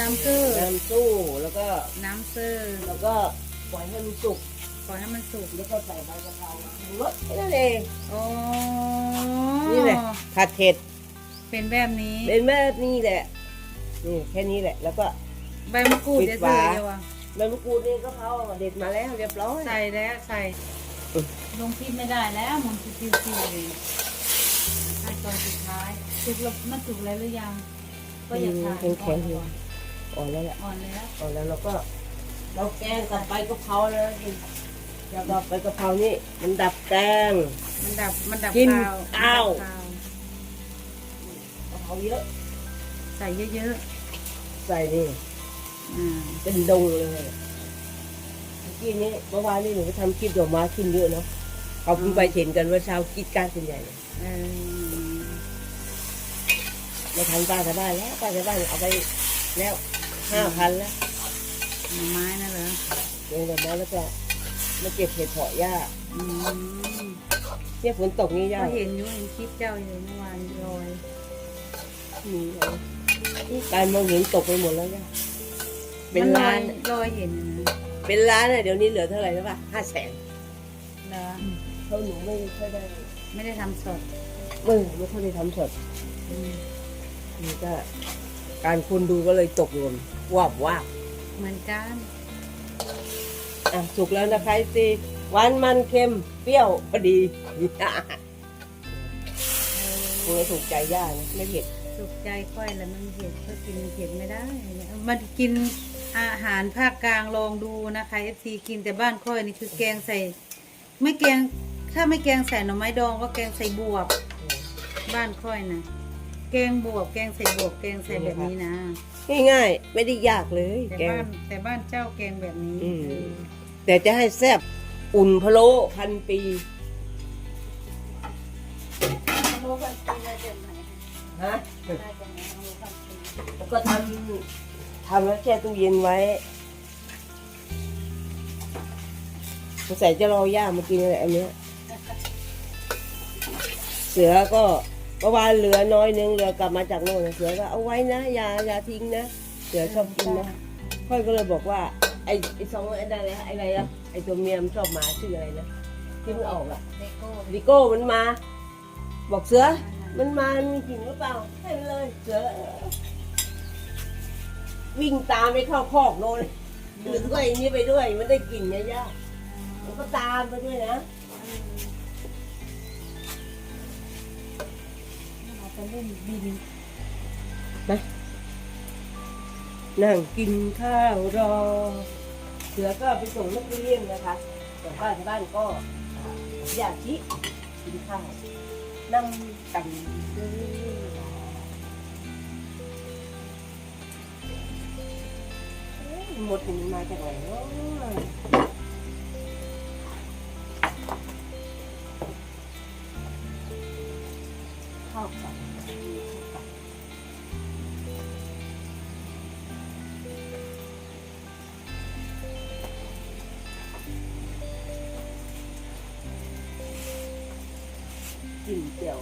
น้ำซื่อน้ำสู้แล้วก็น้ำซื่อแล้วก็ปล่อยให้มันสุกปล่อยให้มันสุกแล้วก็ใส่ใบกะเพราลดแค่นั้นเองโอ้นี่แหละผัดเผ็ดเป็นแบบนี้ เป็นแบบนี้แหละนี่แค่นี้แหละ แล้วก็ใบมะกรูดปิดจะฝาใส่เดียวอะใบมะกรูดนี่ก็เขาเด็ดมาแล้วเรียบร้อยใส่แล้วใส่อืมลงพิมพ์ไม่ได้แล้วมันคือฟิวฟิวเลยขั้นตอนสุดท้ายสุกแล้วมันสุกแล้วหรือยัง ก็อย่าทานแข็งแข็งๆ อยู่ก่อนอ่อนแล้วแหละอ่อนแล้วอ่อนแล้วเราก็เราแกงกับใบกะเพราแล้วแล้วก็ใบกะเพรานี่มันดับแกง มันดับมันดับกินคาวข้าว มันดับคาวกะเพราเยอะ ใส่เยอะใส่นี่ๆอ่าเป็นดงเลยเมื่อกี้นี้เมื่อวานนี้หนูไปทำคลิปดอกไม้ขึ้นเยอะเนาะเขาเพิ่งไปเห็นกันว่าชาวคิดการเป็นใหญ่เลยเออมาทำป้าจะบ้านแล้วป้าจะบ้านเอาไปแล้ว ห้าพันแล้วหน่อไม้นะเหรอลงดอกไม้แล้วก็มาเก็บเห็ดเพาะหญ้าอืมเนี่ยฝนตกนี่หญ้าก็เห็นอยู่เห็นคลิปเจ้าอยู่เมื่อวานลอยมีอะไรการมองเห็นตกไปหมดแล้วหญ้าเป็นมัล้านลอยเห็นนะเป็นล้านอะเดี๋ยวนี้เหลือเท่าไหร่แล้วป่ะห้าแสนเหรอเขาหนูไม่ค่อยได้ไม่ได้ทำสดเออไม่ค่อยได้ทำสดอืมนี่ก็ การคนดูก็เลยตกรวมวาบวาบเหมือนกันอะสุกแล้วนะคะสิหวานมันเค็มเปรี้ยวพอดีคงจะถูกใจย่านะไม่เผ็ดสุกใจค่อยแล้วมันเผ็ดก็กินเผ็ดไม่ได้มันกินอาหารภาคกลางลองดูนะคะเอฟซีกินแต่บ้านค่อยนี่คือแกงใส่ ไม่แกงถ้าไม่แกงใส่หน่อไม้ดองก็แกงใส่บวบ บ้านค่อยนะ แกงบวบแกงใส่บวบแกงใส่แบบนี้นะ ง่ายๆ ไม่ได้ยากเลยแต่แกงบ้านแต่บ้านเจ้าแกงแบบนี้อืม เออแต่จะให้แซ่บอุ่นพะโล้พันปีโลกันปีละเดือนไหนฮะน่าจะไหนโลกันปีแล้วก็ทำทำแล้วแช่ตู้เย็นไว้สงสัยจะรอย่ามากินอะไรอันเนี้ยเสือก็ เมื่อวานเหลือน้อยนึงเหลือกลับมาจากโน่นนะเสือก็เอาไว้นะอย่าอย่าทิ้งนะเสือชอบกินนะค่อยก็เลยบอกว่าไอ้ไอ้สองไอ้อะไรนะไอ้อะไรนะไอ้ตัวเมียมนชอบหมาชื่ออะไรนะที่มันออกอะเลโก้ดิโก้มันมา บอกเสือมันมามีกลิ่นหรือเปล่าให้มันเลยเสือเออวิ่งตามไปเข้าคอกโน่นหรือด้วยนี่ไปด้วย มันได้กลิ่นเนี่ยย่ามันก็ตามไปด้วยนะ เอาไปเล่นบินนั่งกินข้าวรอ เสือก็ไปส่งนักเรียนนะคะแต่บ้านบ้านก็อยากชิกินข้าวนั่งกันเอ้ยหมดมันมาจากไหนเนาะ กลิ่นเจียว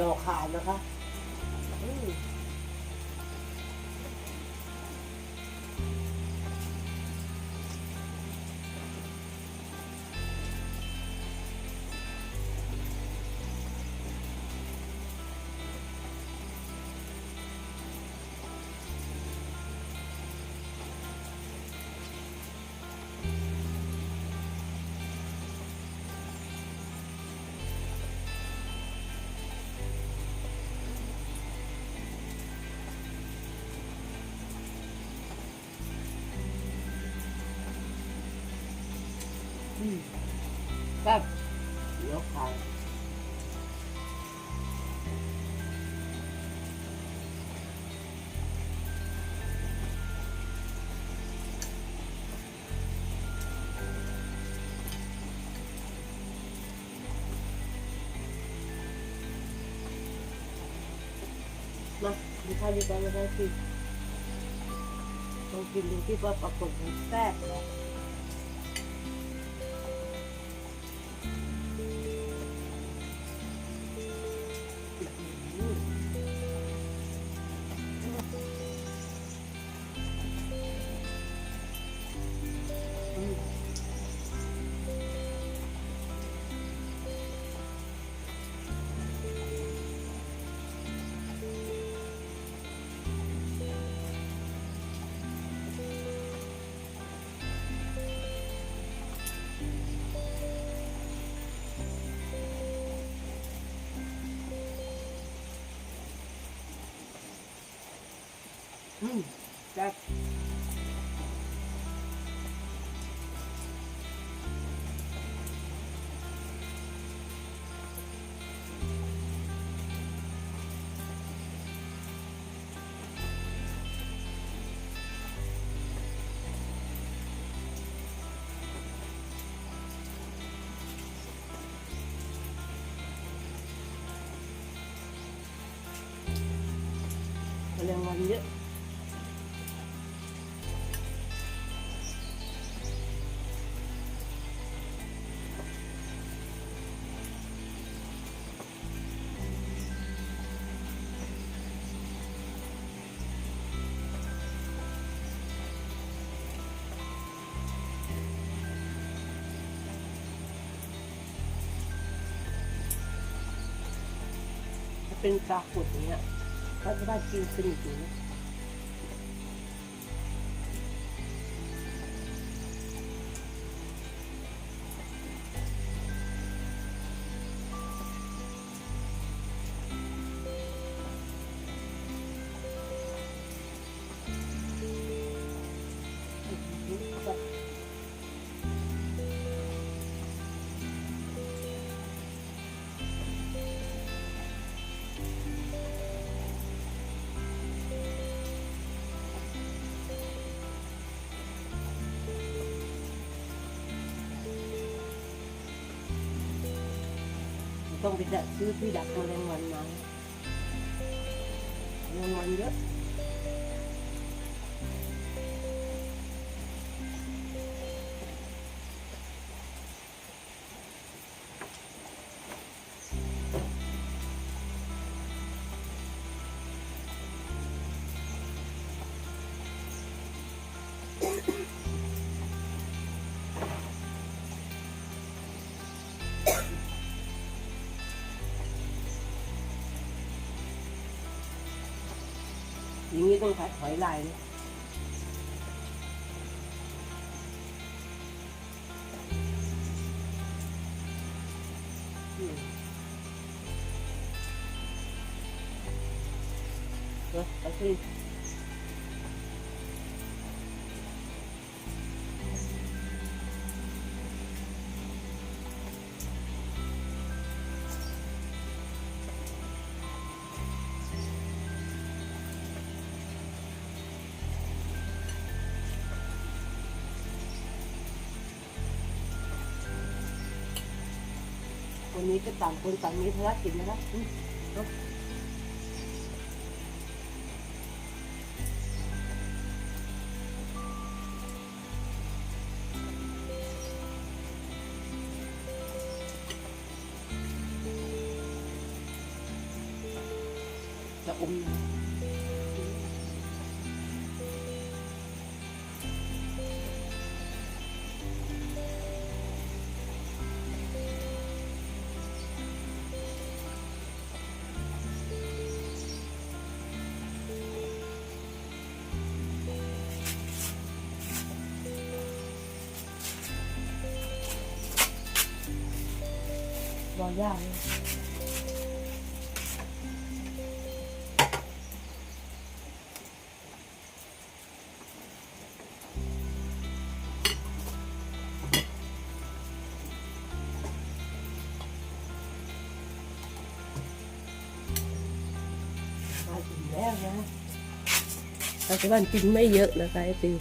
นอขายนะคะ แบบเดี๋ยวขายมาดูข้าวดีกว่าไม่ได้องกินดูที่ว่าปรากฏมันแซ่บเลย อืมจัดแมลงวันเยอะ เป็นกาขุดเนี้ยก็จะได้กินสนิทอยู่นะต้ ปดักซื้อที่ดักแมลงวันม อย่างนี้ต้องขายถอยลายเลยอืมเนอะเอาสิ วันนี้ก็ต่างคนต่างมีภารกิจนะครับจะอาจะอม รอยากเลยมาถึงแล้วนะปัจจุบันกินไม่เยอะนะคะไอ้ตี